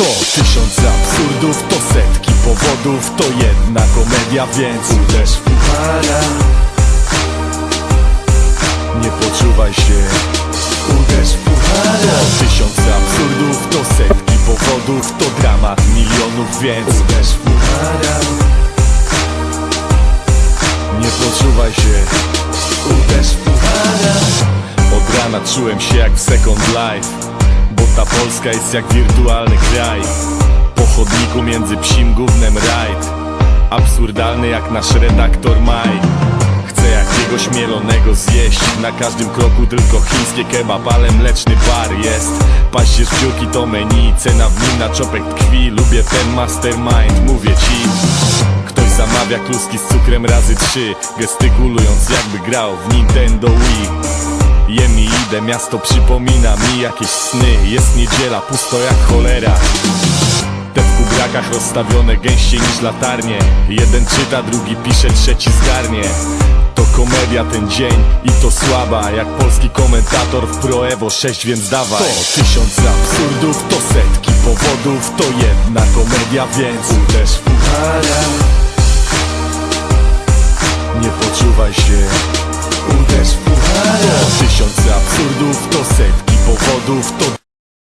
To tysiąc absurdów, to setki powodów To jedna komedia, więc uderz w puchara Nie poczuwaj się. Uderz w puchara To tysiąc absurdów, to setki powodów To dramat milionów, więc uderz w puchara Nie poczuwaj się. Uderz w puchara Od rana czułem się jak w Second Life ta Polska jest jak wirtualny kraj. Po chodniku między psim gównem rajd. Absurdalny jak nasz redaktor Maj Chcę jakiegoś mielonego zjeść. Na każdym kroku tylko chińskie kebab Ale mleczny bar jest. Paździerz to menu Cena w nim na czopek tkwi. Lubię ten mastermind, mówię ci. Ktoś zamawia kluski z cukrem razy trzy Gestykulując jakby grał w Nintendo Wii Idę, miasto przypomina mi jakieś sny. Jest niedziela, pusto jak cholera. Te w kubrakach rozstawione gęściej niż latarnie. Jeden czyta, drugi pisze, trzeci zgarnie. To komedia ten dzień i to słaba. Jak polski komentator w Pro Evo 6, więc dawaj. To tysiące absurdów, to setki powodów. To jedna komedia, więc uderz w puchara do